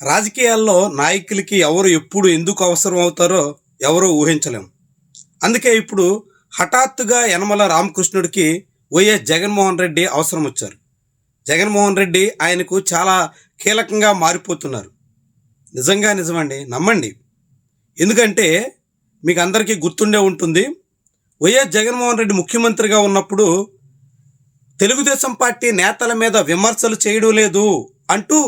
రాజకీయాల్లో నాయకులకి ఎవరు ఎప్పుడు ఎందుకు అవసరం అవుతారో ఎవరూ ఊహించలేం అందుకే ఇప్పుడు హఠాత్తుగా యనమల రామకృష్ణుడికి వైఎస్ జగన్మోహన్ రెడ్డి అవసరం వచ్చారు. జగన్మోహన్ రెడ్డి ఆయనకు చాలా కీలకంగా మారిపోతున్నారు. నిజంగా నిజమండి నమ్మండి. ఎందుకంటే మీకు అందరికీ గుర్తుండే ఉంటుంది వైఎస్ జగన్మోహన్ రెడ్డి ముఖ్యమంత్రిగా ఉన్నప్పుడు తెలుగుదేశం పార్టీ నేతల మీద విమర్శలు చేయడం లేదు అంటూ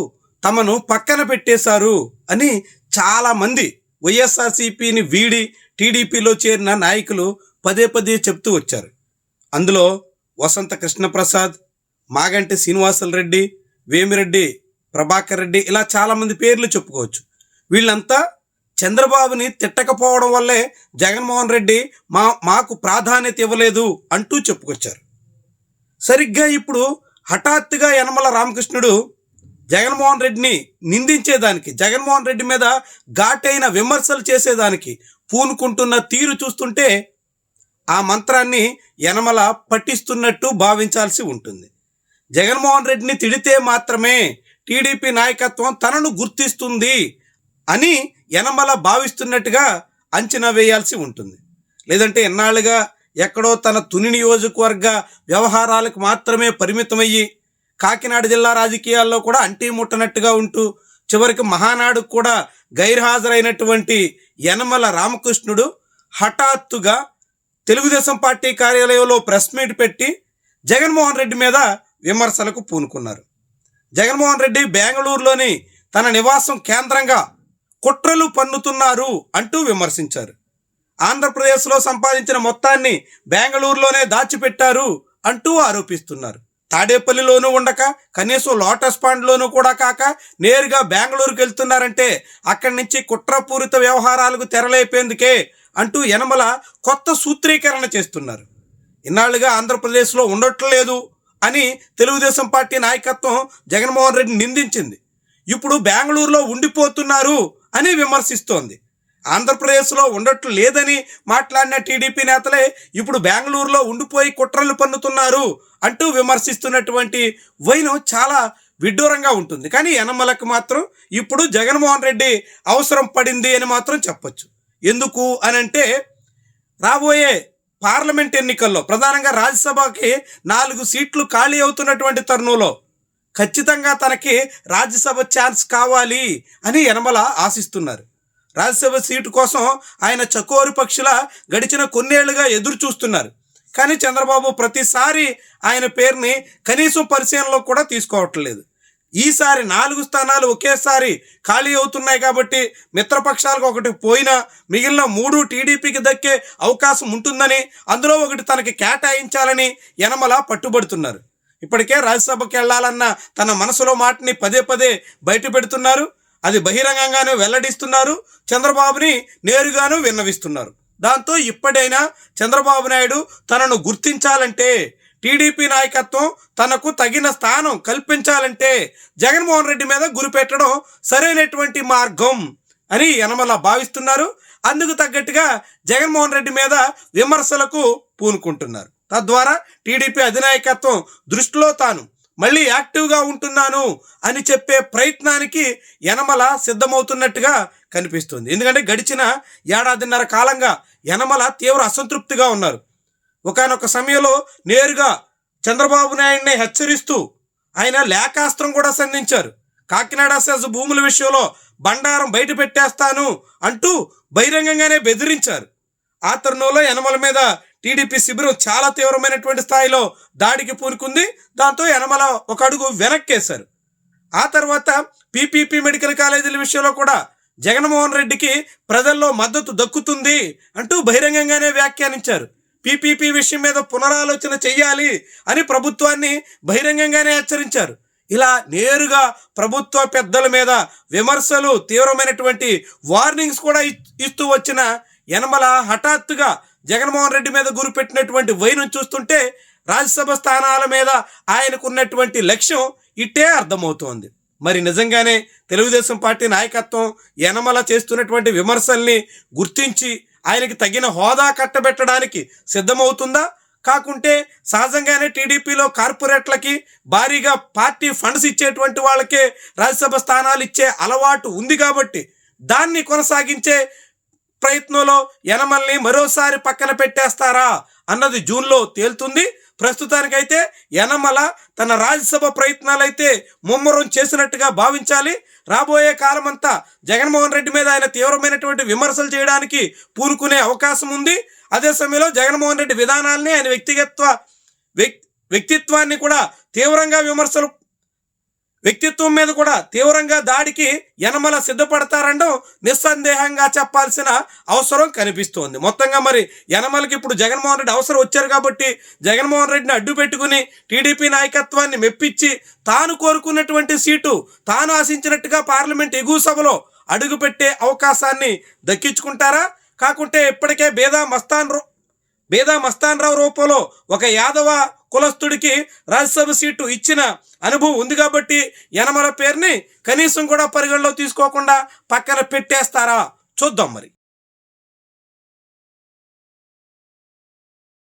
తమను పక్కన పెట్టేశారు అని చాలామంది వైఎస్ఆర్సీపీని వీడి టీడీపీలో చేరిన నాయకులు పదే పదే చెప్తూ వచ్చారు. అందులో వసంత కృష్ణప్రసాద్ మాగంటి శ్రీనివాసులు రెడ్డి వేమిరెడ్డి ప్రభాకర్ రెడ్డి ఇలా చాలామంది పేర్లు చెప్పుకోవచ్చు. వీళ్ళంతా చంద్రబాబుని తిట్టకపోవడం వల్లే జగన్మోహన్ రెడ్డి మా మాకు ప్రాధాన్యత ఇవ్వలేదు అంటూ చెప్పుకొచ్చారు. సరిగ్గా ఇప్పుడు హఠాత్తుగా యనమల రామకృష్ణుడు జగన్మోహన్ రెడ్డిని నిందించేదానికి జగన్మోహన్ రెడ్డి మీద ఘాటైన విమర్శలు చేసేదానికి పూనుకుంటున్న తీరు చూస్తుంటే ఆ మంత్రాన్ని యనమల పట్టిస్తున్నట్టు భావించాల్సి ఉంటుంది. జగన్మోహన్ రెడ్డిని తిడితే మాత్రమే టీడీపీ నాయకత్వం తనను గుర్తిస్తుంది అని యనమల భావిస్తున్నట్టుగా అంచనా వేయాల్సి ఉంటుంది. లేదంటే ఎన్నాళ్ళుగా ఎక్కడో తన తుని నియోజకవర్గ వ్యవహారాలకు మాత్రమే పరిమితమయ్యి కాకినాడ జిల్లా రాజకీయాల్లో కూడా అంటీ ముట్టనట్టుగా ఉంటూ చివరికి మహానాడు కూడా గైర్హాజరైనటువంటి యనమల రామకృష్ణుడు హఠాత్తుగా తెలుగుదేశం పార్టీ కార్యాలయంలో ప్రెస్ మీట్ పెట్టి జగన్మోహన్ రెడ్డి మీద విమర్శలకు పూనుకున్నారు. జగన్మోహన్ రెడ్డి బెంగళూరులోని తన నివాసం కేంద్రంగా కుట్రలు పన్నుతున్నారు అంటూ విమర్శించారు. ఆంధ్రప్రదేశ్లో సంపాదించిన మొత్తాన్ని బెంగళూరులోనే దాచిపెట్టారు అంటూ ఆరోపిస్తున్నారు. తాడేపల్లిలోనూ ఉండక కనీసం లోటస్ పాండ్లోనూ కూడా కాక నేరుగా బెంగళూరుకు వెళ్తున్నారంటే అక్కడి నుంచి కుట్రపూరిత వ్యవహారాలకు తెరలేపేందుకే అంటూ యనమల కొత్త సూత్రీకరణ చేస్తున్నారు. ఇన్నాళ్ళుగా ఆంధ్రప్రదేశ్లో ఉండట్లేదు అని తెలుగుదేశం పార్టీ నాయకత్వం జగన్మోహన్ రెడ్డి నిందించింది. ఇప్పుడు బెంగళూరులో ఉండిపోతున్నారు అని విమర్శిస్తోంది. ఆంధ్రప్రదేశ్లో ఉండట్లు లేదని మాట్లాడిన టీడీపీ నేతలే ఇప్పుడు బెంగళూరులో ఉండిపోయి కుట్రలు పన్నుతున్నారు అంటూ విమర్శిస్తున్నటువంటి వైనం చాలా విడ్డూరంగా ఉంటుంది. కానీ యనమలకు మాత్రం ఇప్పుడు జగన్మోహన్ రెడ్డి అవసరం పడింది అని మాత్రం చెప్పొచ్చు. ఎందుకు అని అంటే రాబోయే పార్లమెంట్ ఎన్నికల్లో ప్రధానంగా రాజ్యసభకి నాలుగు సీట్లు ఖాళీ అవుతున్నటువంటి తరుణంలో ఖచ్చితంగా తనకి రాజ్యసభ ఛాన్స్ కావాలి అని యనమల ఆశిస్తున్నారు. రాజ్యసభ సీటు కోసం ఆయన చకోరు పక్షుల గడిచిన కొన్నేళ్ళుగా ఎదురు చూస్తున్నారు కానీ చంద్రబాబు ప్రతిసారి ఆయన పేరుని కనీసం పరిశీలనలో కూడా తీసుకోవట్లేదు. ఈసారి నాలుగు స్థానాలు ఒకేసారి ఖాళీ అవుతున్నాయి కాబట్టి మిత్రపక్షాలకు ఒకటి పోయినా మిగిలిన మూడు టీడీపీకి దక్కే అవకాశం ఉంటుందని అందులో ఒకటి తనకి కేటాయించాలని యనమల పట్టుబడుతున్నారు. ఇప్పటికే రాజ్యసభకి వెళ్ళాలన్న తన మనసులో మాటని పదే పదే బయట పెడుతున్నారు అది బహిరంగంగానే వెల్లడిస్తున్నారు. చంద్రబాబుని నేరుగాను విన్నవిస్తున్నారు. దాంతో ఇప్పుడైనా చంద్రబాబు నాయుడు తనను గుర్తించాలంటే టీడీపీ నాయకత్వం తనకు తగిన స్థానం కల్పించాలంటే జగన్మోహన్ రెడ్డి మీద గురిపెట్టడం సరైనటువంటి మార్గం అని యనమల భావిస్తున్నారు. అందుకు తగ్గట్టుగా జగన్మోహన్ రెడ్డి మీద విమర్శలకు పూనుకుంటున్నారు. తద్వారా టీడీపీ అధినాయకత్వం దృష్టిలో తాను మళ్ళీ యాక్టివ్గా ఉంటున్నాను అని చెప్పే ప్రయత్నానికి యనమల సిద్ధమవుతున్నట్టుగా కనిపిస్తుంది. ఎందుకంటే గడిచిన ఏడాదిన్నర కాలంగా యనమల తీవ్ర అసంతృప్తిగా ఉన్నారు. ఒకనొక సమయంలో నేరుగా చంద్రబాబు నాయుడిని హెచ్చరిస్తూ ఆయన లేఖాస్త్రం కూడా సంధించారు. కాకినాడ సెజ్ భూముల విషయంలో బండారం బయట పెట్టేస్తాను అంటూ బహిరంగంగానే బెదిరించారు. ఆ తరుణంలో యనమల మీద టీడీపీ శిబిరం చాలా తీవ్రమైనటువంటి స్థాయిలో దాడికి పూనుకుంది. దాంతో యనమల ఒక అడుగు వెనక్కేశారు. ఆ తర్వాత పీపీపీ మెడికల్ కాలేజీల విషయంలో కూడా జగన్మోహన్ రెడ్డికి ప్రజల్లో మద్దతు దక్కుతుంది అంటూ బహిరంగంగానే వ్యాఖ్యానించారు. పీపీపీ విషయం మీద పునరాలోచన చెయ్యాలి అని ప్రభుత్వాన్ని బహిరంగంగానే హెచ్చరించారు. ఇలా నేరుగా ప్రభుత్వ పెద్దల మీద విమర్శలు తీవ్రమైనటువంటి వార్నింగ్స్ కూడా ఇస్తూ వచ్చిన యనమల హఠాత్తుగా జగన్మోహన్ రెడ్డి మీద గురిపెట్టినటువంటి వైను చూస్తుంటే రాజ్యసభ స్థానాల మీద ఆయనకున్నటువంటి లక్ష్యం ఇట్టే అర్థమవుతోంది. మరి నిజంగానే తెలుగుదేశం పార్టీ నాయకత్వం యనమల చేస్తున్నటువంటి విమర్శల్ని గుర్తించి ఆయనకి తగిన హోదా కట్టబెట్టడానికి సిద్ధమవుతుందా? కాకుంటే సహజంగానే టీడీపీలో కార్పొరేట్లకి భారీగా పార్టీ ఫండ్స్ ఇచ్చేటువంటి వాళ్ళకే రాజ్యసభ స్థానాలు ఇచ్చే అలవాటు ఉంది కాబట్టి దాన్ని కొనసాగించే ప్రయత్నంలో యనమల్ని మరోసారి పక్కన పెట్టేస్తారా అన్నది జూన్లో తేలుతుంది. ప్రస్తుతానికైతే యనమల తన రాజ్యసభ ప్రయత్నాలైతే ముమ్మరం చేసినట్టుగా భావించాలి. రాబోయే కాలమంతా జగన్మోహన్ రెడ్డి మీద ఆయన తీవ్రమైనటువంటి విమర్శలు చేయడానికి పూనుకునే అవకాశం ఉంది. అదే సమయంలో జగన్మోహన్ రెడ్డి విధానాల్ని ఆయన వ్యక్తిగత్వ వ్యక్ వ్యక్తిత్వాన్ని కూడా తీవ్రంగా విమర్శలు వ్యక్తిత్వం మీద కూడా తీవ్రంగా దాడికి యనమల సిద్ధపడతారండం నిస్సందేహంగా చెప్పాల్సిన అవసరం కనిపిస్తోంది. మొత్తంగా మరి యనమలకి ఇప్పుడు జగన్మోహన్ రెడ్డి అవసరం వచ్చారు కాబట్టి జగన్మోహన్ రెడ్డిని అడ్డు పెట్టుకుని టీడీపీ నాయకత్వాన్ని మెప్పించి తాను కోరుకున్నటువంటి సీటు తాను ఆశించినట్టుగా పార్లమెంట్ ఎగువ సభలో అడుగుపెట్టే అవకాశాన్ని దక్కించుకుంటారా? కాకుంటే ఇప్పటికే బేదా మస్తాన్ రో- బేదా మస్తాన్ రావు రూపంలో ఒక యాదవ కులస్తుడికి రాజ్యసభ సీటు ఇచ్చిన అనుభవం ఉంది కాబట్టి యనమల పేరుని కనీసం కూడా పరిగణలో తీసుకోకుండా పక్కన పెట్టేస్తారా? చూద్దాం మరి.